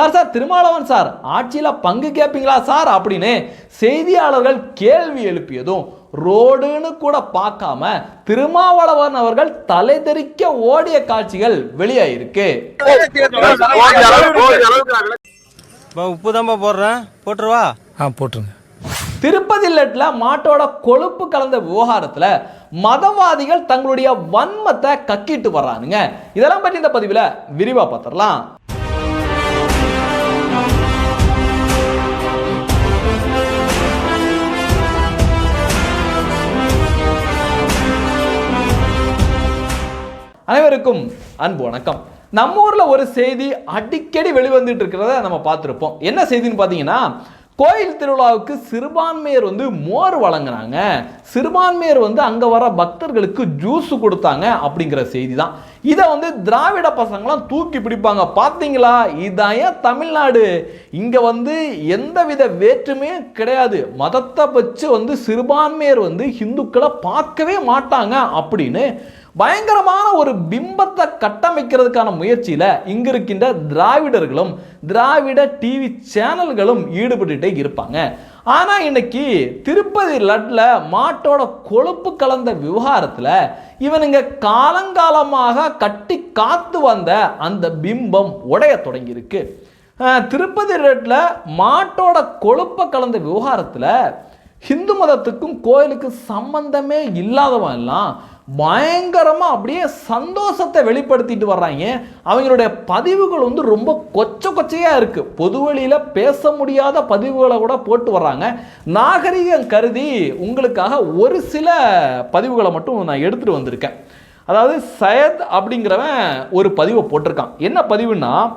Sir sir Thirumavalavan sir ஆட்சியில் பங்கு கேட்பீங்களா சார் அப்படின்னு செய்தியாளர்கள் கேள்வி எழுப்பியதும் ரோடுன்னு கூட பார்க்காம திருமாவளவன் அவர்கள் தலை தெறிக்க ஓடிய காட்சிகள் வெளியாயிருக்கு. உப்பு போடுறேன். போட்டுருவா? ஆ போட்டுருங்க. திருப்பதி லட்ல மாட்டோட கொழுப்பு கலந்த விவகாரத்துல மதவாதிகள் தங்களுடைய வன்மத்தை கக்கிட்டு வர்றானுங்க. இதெல்லாம் பற்றி இந்த பதிவில் விரிவா பார்த்துடலாம். அனைவருக்கும் அன்பு வணக்கம். நம்ம ஊரில் ஒரு செய்தி அடிக்கடி வெளிவந்துட்டு இருக்கிறத நம்ம பார்த்துருப்போம். என்ன செய்தின்னு பார்த்தீங்கன்னா கோயில் திருவிழாவுக்கு சிறுபான்மையர் வந்து மோர் வழங்குனாங்க சிறுபான்மையர் வந்து அங்கே வர பக்தர்களுக்கு ஜூஸ் கொடுத்தாங்க அப்படிங்கிற செய்தி தான் இதை வந்து திராவிட பசங்களாம் தூக்கி பிடிப்பாங்க. பார்த்தீங்களா? இதான் தமிழ்நாடு? இங்கே வந்து எந்தவித வேற்றுமையும் கிடையாது. மதத்தை வச்சு வந்து சிறுபான்மையர் வந்து ஹிந்துக்களை பார்க்கவே மாட்டாங்க அப்படின்னு பயங்கரமான ஒரு பிம்பத்தை கட்டமைக்கிறதுக்கான முயற்சியில இங்க இருக்கின்ற திராவிடர்களும் திராவிட டிவி சேனல்களும் ஈடுபட்டுட்டே இருப்பாங்க. ஆனா இன்னைக்கு திருப்பதி லட்ல மாட்டோட கொழுப்பு கலந்த விவகாரத்துல இவனுங்க காலங்காலமாக கட்டி காத்து வந்த அந்த பிம்பம் உடைய தொடங்கியிருக்கு. திருப்பதி லட்ல மாட்டோட கொழுப்பை கலந்த விவகாரத்தில் ஹிந்து மதத்துக்கும் கோயிலுக்கு சம்பந்தமே இல்லாதவன் எல்லாம் பயங்கரமாக அப்படியே சந்தோஷத்தை வெளிப்படுத்திட்டு வர்றாங்க. அவங்களுடைய பதிவுகள் வந்து ரொம்ப கொச்ச கொச்சையாக இருக்குது பொது பேச முடியாத பதிவுகளை கூட போட்டு வர்றாங்க. நாகரிகம் கருதி உங்களுக்காக ஒரு சில பதிவுகளை மட்டும் நான் எடுத்துகிட்டு வந்திருக்கேன். அதாவது சையத் அப்படிங்கிறவன் ஒரு பதிவை போட்டிருக்கான். என்ன பதிவுன்னா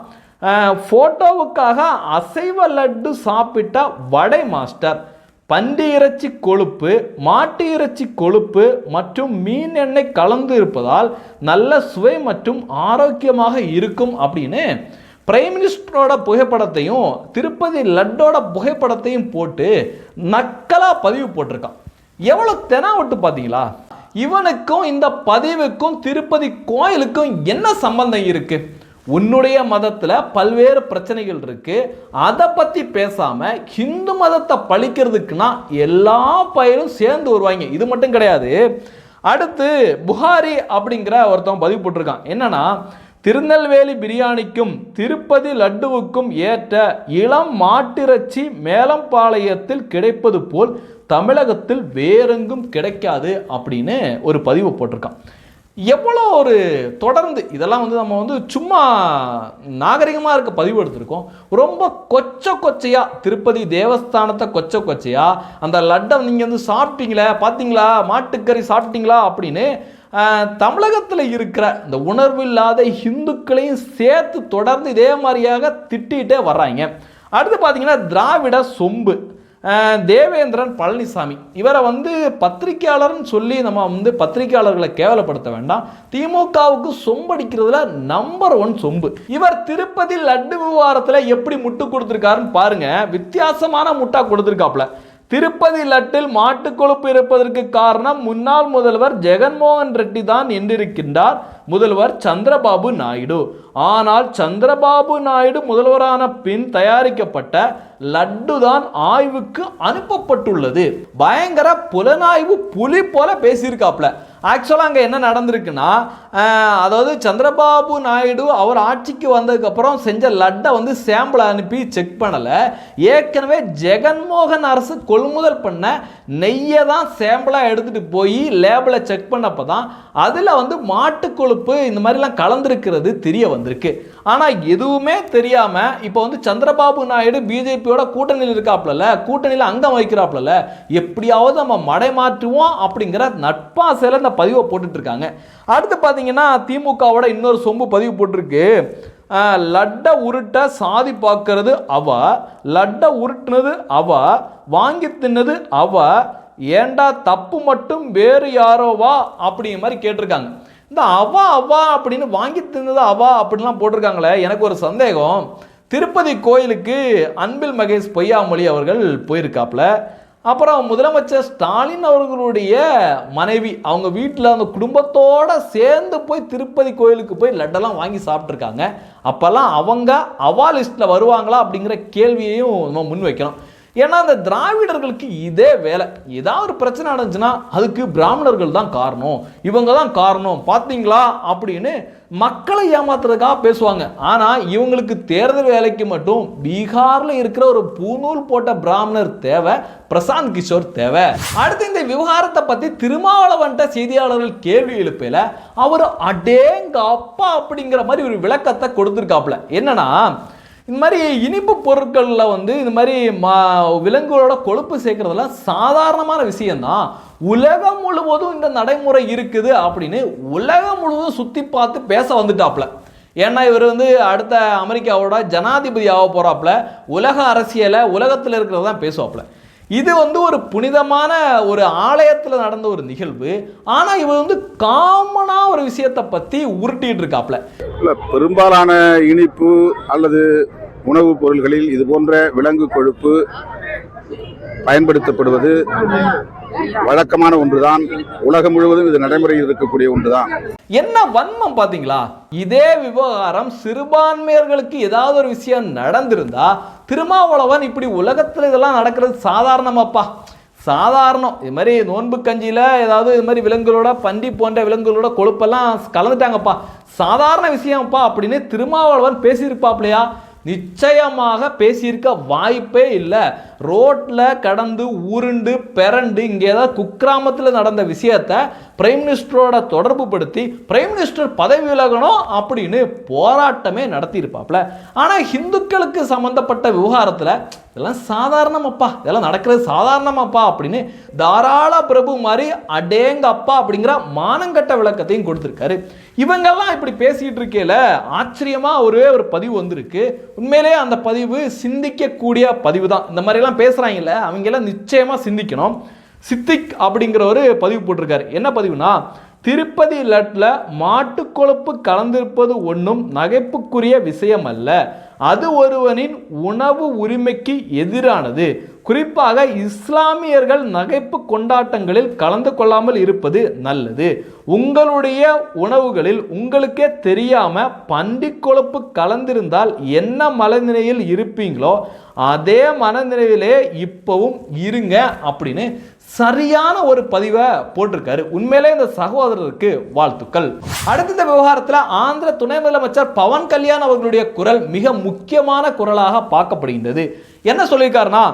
ஃபோட்டோவுக்காக அசைவ லட்டு சாப்பிட்ட வடை மாஸ்டர். பன்றி இறைச்சி கொழுப்பு மாட்டு இறைச்சி கொழுப்பு மற்றும் மீன் எண்ணெய் கலந்து இருப்பதால் நல்ல சுவை மற்றும் ஆரோக்கியமாக இருக்கும் அப்படின்னு பிரைம் மினிஸ்டரோட புகைப்படத்தையும் திருப்பதி லட்டோட புகைப்படத்தையும் போட்டு நக்கலாக பதிவு போட்டிருக்கான். எவ்வளோ தெனாவட்டு பார்த்தீங்களா இவனுக்கும் இந்த பதிவுக்கும் திருப்பதி கோயிலுக்கும் என்ன சம்பந்தம் இருக்குது உன்னுடைய மதத்தில் பல்வேறு பிரச்சனைகள் இருக்குது அதை பற்றி பேசாமல் ஹிந்து மதத்தை பழிக்கிறதுக்குன்னா எல்லா பயிரும் சேர்ந்து வருவாங்க. இது மட்டும் கிடையாது. அடுத்து புகாரி அப்படிங்கிற ஒருத்தவன் பதிவு போட்டிருக்கான். என்னன்னா திருநெல்வேலி பிரியாணிக்கும் திருப்பதி லட்டுவுக்கும் ஏற்ற இளம் மாட்டிறைச்சி மேலம்பாளையத்தில் கிடைப்பது போல் தமிழகத்தில் வேறெங்கும் கிடைக்காது அப்படின்னு ஒரு பதிவு போட்டிருக்கான். எவ்வளோ ஒரு தொடர்ந்து இதெல்லாம் வந்து நம்ம வந்து சும்மா நாகரிகமாக இருக்க பதிவு எடுத்திருக்கோம். ரொம்ப கொச்ச கொச்சையாக திருப்பதி தேவஸ்தானத்தை கொச்ச கொச்சையாக அந்த லட்டை நீங்கள் வந்து சாப்பிட்டீங்களே பார்த்தீங்களா மாட்டுக்கறி சாப்பிட்டீங்களா? அப்படின்னு தமிழகத்தில் இருக்கிற இந்த உணர்வு இல்லாத இந்துக்களையும் சேர்த்து தொடர்ந்து இதே மாதிரியாக திட்டிகிட்டே வர்றாங்க. அடுத்து பார்த்தீங்கன்னா திராவிட சொம்பு. தேவேந்திரன் பழனிசாமி. இவரை வந்து பத்திரிக்கையாளர்னு சொல்லி நம்ம வந்து பத்திரிக்கையாளர்களை கேவலப்படுத்த வேண்டாம். திமுகவுக்கு சொம்படிக்கிறதுல நம்பர் ஒன் சொம்பு. இவர் திருப்பதி லட்டு விவகாரத்தில் எப்படி முட்டு கொடுத்துருக்காருன்னு பாருங்க. வித்தியாசமான முட்டா கொடுத்துருக்காப்ல திருப்பதி லட்டில் மாட்டு கொழுப்பு இருப்பதற்கு காரணம் முன்னாள் முதல்வர் ஜெகன்மோகன் ரெட்டி தான் என்றிருக்கின்றார் முதல்வர் சந்திரபாபு நாயுடு. ஆனால் சந்திரபாபு நாயுடு முதல்வரான பின் தயாரிக்கப்பட்ட லட்டு தான் ஆய்வுக்கு அனுப்பப்பட்டுள்ளது. பயங்கர புலனாய்வு புலி போல பேசியிருக்காப்ல. ஆக்சுவலாக அங்கே என்ன நடந்திருக்குன்னா அதாவது சந்திரபாபு நாயுடு அவர் ஆட்சிக்கு வந்ததுக்கப்புறம் செஞ்ச லட்டை வந்து சாம்பிள் அனுப்பி செக் பண்ணலை. ஏற்கனவே ஜெகன்மோகன் அரசு கொள்முதல் பண்ண நெய்யை தான் சாம்பிளாக எடுத்துகிட்டு போய் லேபில் செக் பண்ணப்போ தான் அதில் வந்து மாட்டு கொழுப்பு இந்த மாதிரிலாம் கலந்துருக்கிறது தெரிய வந்திருக்கு. ஆனால் எதுவுமே தெரியாமல் இப்போ வந்து சந்திரபாபு நாயுடு பிஜேபியோட கூட்டணியில் இருக்காப்லல கூட்டணியில் அங்கம் வைக்கிறாப்லல எப்படியாவது நம்ம மடை மாற்றுவோம் அப்படிங்கிற நட்பாசையில் இந்த பதிவை போட்டுட்டு இருக்காங்க. அடுத்து பார்த்தீங்கன்னா திமுகவோட இன்னொரு சொம்பு பதிவு போட்டிருக்கு. லட்டை உருட்ட சாதி பார்க்கறது அவ லட்டை உருட்டுனது அவ வாங்கி தின்னது அவ ஏண்டா தப்பு மட்டும் வேறு யாரோவா அப்படிங்கிற மாதிரி கேட்டிருக்காங்க. இந்த அவா அவா அப்படின்னு வாங்கி தின்னது அவா அப்படின்லாம் போட்டிருக்காங்களே எனக்கு ஒரு சந்தேகம். திருப்பதி கோயிலுக்கு அன்பில் மகேஷ் பொய்யாமொழி அவர்கள் போயிருக்காப்ல அப்புறம் முதலமைச்சர் ஸ்டாலின் அவர்களுடைய மனைவி அவங்க வீட்டில் அந்த குடும்பத்தோடு சேர்ந்து போய் திருப்பதி கோயிலுக்கு போய் லட்டெல்லாம் வாங்கி சாப்பிட்ருக்காங்க அப்போல்லாம் அவங்க அவா லிஸ்ட்டில் வருவாங்களா அப்படிங்கிற கேள்வியையும் நம்ம முன் வைக்கணும் ஏன்னா அந்த திராவிடர்களுக்கு இதே வேலை. ஏதாவது ஒரு பிரச்சனை நடந்துச்சுன்னா அதுக்கு பிராமணர்கள் தான் காரணம். இவங்க தான் காரணம். பார்த்தீங்களா அப்படின்னு மக்களை ஏமாத்துறதுக்காக பேசுவாங்க. ஆனால் இவங்களுக்கு தேர்தல் வேலைக்கு மட்டும் பீகாரில் இருக்கிற ஒரு பூநூல் போட்ட பிராமணர் தேவை பிரசாந்த் கிஷோர் தேவை. அடுத்து இந்த விவகாரத்தை பற்றி திருமாவளவன்ட்ட செய்தியாளர்கள் கேள்வி எழுப்பையில் அவர் அடேங்க அப்பா அப்படிங்கிற மாதிரி ஒரு விளக்கத்தை கொடுத்துருக்காப்புல. என்னன்னா இந்த மாதிரி இனிப்பு பொருட்களில் வந்து இந்த மாதிரி மா விலங்குகளோட கொழுப்பு சேர்க்குறதுலாம் சாதாரணமான விஷயந்தான் உலகம் முழுவதும் இந்த நடைமுறை இருக்குது அப்படின்னு உலகம் முழுவதும் சுற்றி பார்த்து பேச வந்துட்டாப்ல ஏன்னா இவர் வந்து அடுத்த அமெரிக்காவோட ஜனாதிபதி ஆக போகிறாப்புல உலக அரசியலை உலகத்தில் இருக்கிறது தான் பேசுவாப்புல. இது வந்து ஒரு புனிதமான ஒரு ஆலயத்தில் நடந்த ஒரு நிகழ்வு. ஆனால் இவர் வந்து காமனாக ஒரு விஷயத்தை பற்றி உருட்டிகிட்டு இருக்காப்ல. இல்லை பெரும்பாலான இனிப்பு அல்லது உணவுப் பொருள்களில் இது போன்ற விலங்கு கொழுப்பு பயன்படுத்தப்படுவது வழக்கமான ஒன்றுதான். உலகம் முழுவதும் இது நடைமுறையில் இருக்கக்கூடிய ஒன்றுதான். என்ன வன்மம் பாத்தீங்களா இதே விவகாரம் சிறுபான்மையர்களுக்கு ஏதாவது ஒரு விஷயம் நடந்திருந்தா திருமாவளவன் இப்படி உலகத்துல இதெல்லாம் நடக்கிறது சாதாரணமாப்பா. சாதாரணம். இது மாதிரி நோன்பு கஞ்சியில் ஏதாவது இது மாதிரி விலங்குகளோட பண்டி போன்ற விலங்குகளோட கொழுப்பெல்லாம் கலந்துட்டாங்கப்பா. சாதாரண விஷயம்ப்பா அப்படின்னு திருமாவளவன் பேசியிருப்பாப்லையா? நிச்சயமாக பேசியிருக்க வாய்ப்பே இல்லை. ரோட்டில் கடந்து உருண்டு பெரண்டு இங்கே ஏதாவது குக்கிராமத்தில் நடந்த விஷயத்த பிரைம் மினிஸ்டரோட தொடர்பு படுத்தி பிரைம் மினிஸ்டர் பதவி விலகணும் அப்படின்னு போராட்டமே நடத்தியிருப்பாப்ல. ஆனால் ஹிந்துக்களுக்கு சம்மந்தப்பட்ட விவகாரத்தில் இதெல்லாம் சாதாரணமாப்பா இதெல்லாம் நடக்கிறது சாதாரணமாப்பா அப்படின்னு தாராள பிரபு மாதிரி அடேங்க அப்பா அப்படிங்கிற மானங்கட்ட விளக்கத்தையும் கொடுத்துருக்காரு. இவங்கெல்லாம் இப்படி பேசிட்டு இருக்கையில ஆச்சரியமா ஒரே ஒரு பதிவு வந்திருக்கு. உண்மையிலேயே அந்த பதிவு சிந்திக்கக்கூடிய பதிவு தான் இந்த மாதிரிலாம் பேசுறாங்கல்ல அவங்க எல்லாம் நிச்சயமா சிந்திக்கணும். சித்திக் அப்படிங்கிற ஒரு பதிவு போட்டிருக்காரு. என்ன பதிவுனா திருப்பதி லட்டில் மாட்டுக்கொழுப்பு கலந்திருப்பது ஒன்றும் நகைப்புக்குரிய விஷயம் அல்ல அது ஒருவனின் உணவு உரிமைக்கு எதிரானது. குறிப்பாக இஸ்லாமியர்கள் நகைப்பு கொண்டாட்டங்களில் கலந்து கொள்ளாமல் இருப்பது நல்லது. உங்களுடைய உணவுகளில் உங்களுக்கே தெரியாம பன்றிக் கொழுப்பு கலந்திருந்தால் என்ன மனநிலையில் இருப்பீங்களோ அதே மனநிலையிலே இப்பவும் இருங்க அப்படின்னு சரியான ஒரு பதிவை போட்டிருக்காரு. உண்மையிலே இந்த சகோதரருக்கு வாழ்த்துக்கள். அடுத்த இந்த விவகாரத்தில் ஆந்திர துணை முதலமைச்சர் பவன் கல்யாண் அவர்களுடைய குரல் மிக முக்கியமான குரலாக பார்க்கப்படுகின்றது. என்ன சொல்லியிருக்காருன்னா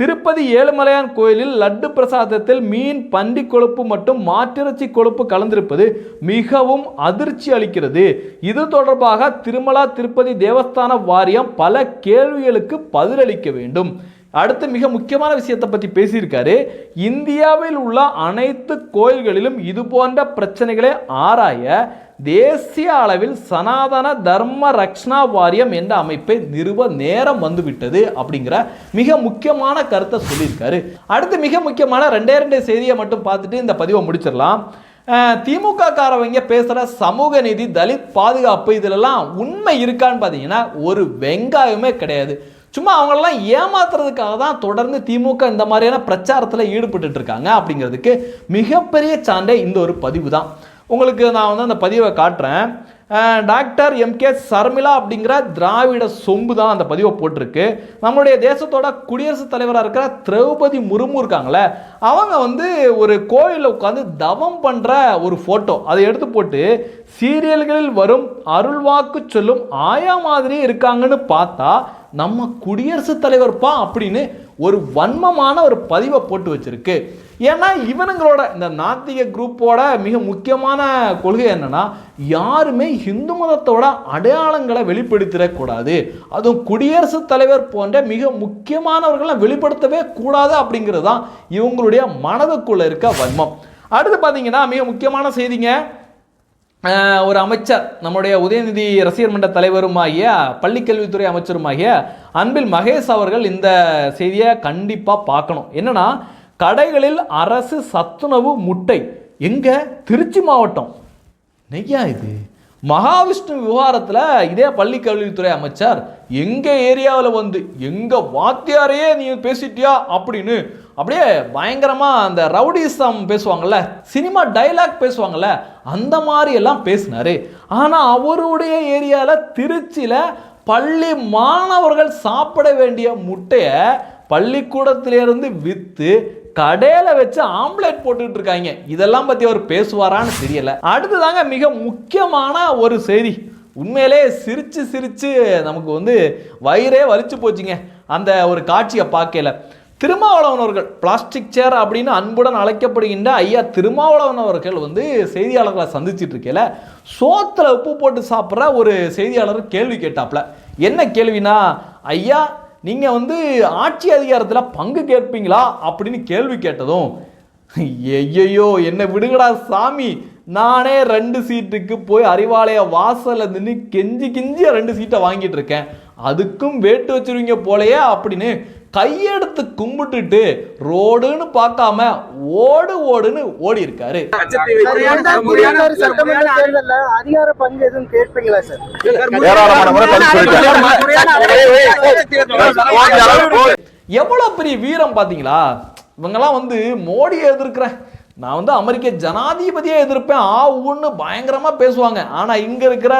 திருப்பதி ஏழுமலையான் கோயிலில் லட்டு பிரசாதத்தில் மீன் பண்டி கொழுப்பு மற்றும் மாட்டிறைச்சி கொழுப்பு கலந்திருப்பது மிகவும் அதிர்ச்சி அளிக்கிறது. இது தொடர்பாக திருமலா திருப்பதி தேவஸ்தான வாரியம் பல கேள்விகளுக்கு பதிலளிக்க வேண்டும். அடுத்து மிக முக்கியமான விஷயத்தை பற்றி பேசியிருக்காரு. இந்தியாவில் உள்ள அனைத்து கோயில்களிலும் இது போன்ற பிரச்சனைகளை ஆராய தேசிய அளவில் சனாதன தர்ம ரக்ஷனா வாரியம் என்ற அமைப்பை நிறுவ நேரம் வந்துவிட்டது அப்படிங்கிற மிக முக்கியமான கருத்தை சொல்லியிருக்காரு. அடுத்து மிக முக்கியமான ரெண்டே ரெண்டு செய்தியை மட்டும் பார்த்துட்டு இந்த பதிவை முடிச்சிடலாம். திமுக காரவங்க பேசுகிற சமூக நீதி தலித் பாதுகாப்பு இதிலெல்லாம் உண்மை இருக்கான்னு பார்த்தீங்கன்னா ஒரு வெங்காயமே கிடையாது. சும்மா அவங்களெல்லாம் ஏமாத்துறதுக்காக தான் தொடர்ந்து திமுக இந்த மாதிரியான பிரச்சாரத்தில் ஈடுபட்டு இருக்காங்க அப்படிங்கிறதுக்கு மிகப்பெரிய சான்றே இந்த ஒரு பதிவு தான். உங்களுக்கு நான் வந்து அந்த பதிவை காட்டுறேன். டாக்டர் டாக்டர் எம்கே சர்மிளா அப்படிங்கிற திராவிட சொம்பு தான் அந்த பதிவை போட்டிருக்கு. நம்மளுடைய தேசத்தோட குடியரசுத் தலைவராக இருக்கிற திரௌபதி முர்மு இருக்காங்களே அவங்க வந்து ஒரு கோயிலில் உட்காந்து தவம் பண்ணுற ஒரு ஃபோட்டோ அதை எடுத்து போட்டு சீரியல்களில் வரும் அருள்வாக்கு சொல்லும் ஆயா மாதிரி இருக்காங்கன்னு பார்த்தா நம்ம குடியரசுத் தலைவர்ப்பா அப்படின்னு ஒரு வன்மமான ஒரு பதிவை போட்டு வச்சிருக்கு. ஏன்னா இவனுங்களோட இந்த நாத்திக குரூப்போட மிக முக்கியமான கொள்கை என்னன்னா யாருமே இந்து மதத்தோட அடையாளங்களை வெளிப்படுத்திடக்கூடாது அதுவும் குடியரசுத் தலைவர் போன்ற மிக முக்கியமானவர்களை வெளிப்படுத்தவே கூடாது அப்படிங்கிறது தான் இவங்களுடைய மனதுக்குள்ள இருக்க வன்மம். அடுத்து பார்த்தீங்கன்னா மிக முக்கியமான செய்திங்க. ஒரு அமைச்சர் நம்முடைய உதயநிதி ரசிகர் மன்ற தலைவருமாகிய பள்ளிக்கல்வித்துறை அமைச்சருமாகிய அன்பில் மகேஷ் அவர்கள் இந்த செய்தியை கண்டிப்பாக பார்க்கணும். என்னன்னா கடைகளில் அரசு சத்துணவு முட்டை எங்க? திருச்சி மாவட்டம். நெய்யா இது? மகாவிஷ்ணு விவகாரத்தில் இதே பள்ளி கல்வித்துறை அமைச்சர் எங்கள் ஏரியாவில் வந்து எங்கள் வாத்தியாரையே நீ பேசிட்டியா? அப்படின்னு அப்படியே பயங்கரமா அந்த ரவுடிசம் பேசுவாங்கல்ல சினிமா டைலாக் பேசுவாங்கல்ல அந்த மாதிரி எல்லாம் பேசினாரு. ஆனா அவருடைய ஏரியால திருச்சியில பள்ளி மாணவர்கள் சாப்பிட வேண்டிய முட்டையை பள்ளிக்கூடத்திலிருந்து வித்து கடையில வச்சு ஆம்லெட் போட்டுட்டு இருக்காங்க. இதெல்லாம் பத்தி அவர் பேசுவாரான்னு தெரியல. அடுத்ததாங்க மிக முக்கியமான ஒரு செய்தி. உண்மையிலே சிரிச்சு சிரிச்சு நமக்கு வந்து வயிறே வலிச்சு போச்சுங்க. அந்த ஒரு காட்சியை பார்க்கல திருமாவளவன் அவர்கள் பிளாஸ்டிக் சேர் அப்படின்னு அன்புடன் அழைக்கப்படுகின்ற ஐயா திருமாவளவன் அவர்கள் வந்து செய்தியாளர்களை சந்திச்சிட்டு இருக்கல சோத்தில் உப்பு போட்டு சாப்பிட்ற ஒரு செய்தியாளர் கேள்வி கேட்டாப்ல. என்ன கேள்வினா ஐயா நீங்கள் வந்து ஆட்சி அதிகாரத்தில் பங்கு கேட்பீங்களா? அப்படின்னு கேள்வி கேட்டதும் ஐயையோ என்னை விடுங்கடா சாமி. நானே ரெண்டு சீட்டுக்கு போய் அறிவாலய வாசலில் நின்று கெஞ்சி கெஞ்சி ரெண்டு சீட்டை வாங்கிட்டு இருக்கேன். அதுக்கும் வேட்டு வச்சிருவீங்க போலயே அப்படின்னு கையெடுத்து கும்பிட்டுட்டு ரோடுன்னு பார்க்காம ஓடு ஓடுன்னு ஓடி இருக்காரு அதிகார பங்கு எதுவும் கேட்பீங்களா சார் ஏராளமான முறை பதில் சொல்லிட்டேன் எவ்வளோ பெரிய வீரம் பார்த்தீங்களா இவங்கெல்லாம் வந்து மோடியை எதிர்க்கிறேன் நான் வந்து அமெரிக்க ஜனாதிபதியை எதிர்ப்பேன். ஆ ஊன்னு பயங்கரமாக பேசுவாங்க. ஆனால் இங்கே இருக்கிற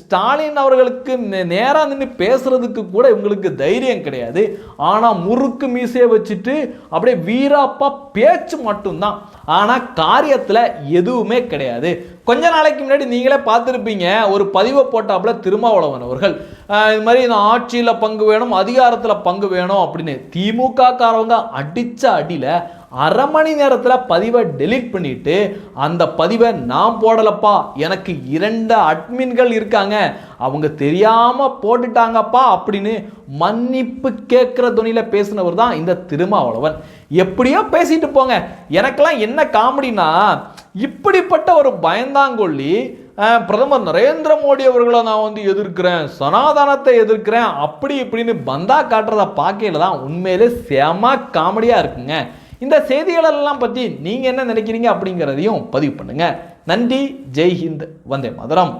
ஸ்டாலின் அவர்களுக்கு நேராக நின்று பேசுறதுக்கு கூட இவங்களுக்கு தைரியம் கிடையாது. ஆனால் முறுக்கு மீசையை வச்சுட்டு அப்படியே வீராப்பா பேச்சு மட்டும்தான். ஆனால் காரியத்தில் எதுவுமே கிடையாது. கொஞ்ச நாளைக்கு முன்னாடி நீங்களே பார்த்துருப்பீங்க. ஒரு பதிவை போட்டாப்புல திருமாவளவன் அவர்கள். இது மாதிரி நான் ஆட்சியில் பங்கு வேணும் அதிகாரத்தில் பங்கு வேணும் அப்படின்னு. திமுக காரவங்க அடித்த அடியில் அரை மணி நேரத்தில் பதிவை டெலீட் பண்ணிட்டு அந்த பதிவை நான் போடலப்பா எனக்கு இரண்டு அட்மின்கள் இருக்காங்க அவங்க தெரியாமல் போட்டுட்டாங்கப்பா அப்படின்னு மன்னிப்பு கேட்குற துணியில் பேசினவர் தான் இந்த திருமாவளவன். எப்படியோ பேசிட்டு போங்க. எனக்கெல்லாம் என்ன காமெடினா இப்படிப்பட்ட ஒரு பயந்தாங்கொல்லி பிரதமர் நரேந்திர மோடி அவர்களை நான் வந்து எதிர்க்கிறேன் சனாதனத்தை எதிர்க்கிறேன் அப்படி இப்படின்னு பந்தா காட்டுறதை பார்க்கையில தான் உண்மையிலே செம காமெடியாக இருக்குங்க. இந்த செய்திகளெல்லாம் பற்றி நீங்கள் என்ன நினைக்கிறீங்க அப்படிங்கிறதையும் பதிவு பண்ணுங்கள் நன்றி. ஜெய் ஹிந்த் வந்தே மதுரம்.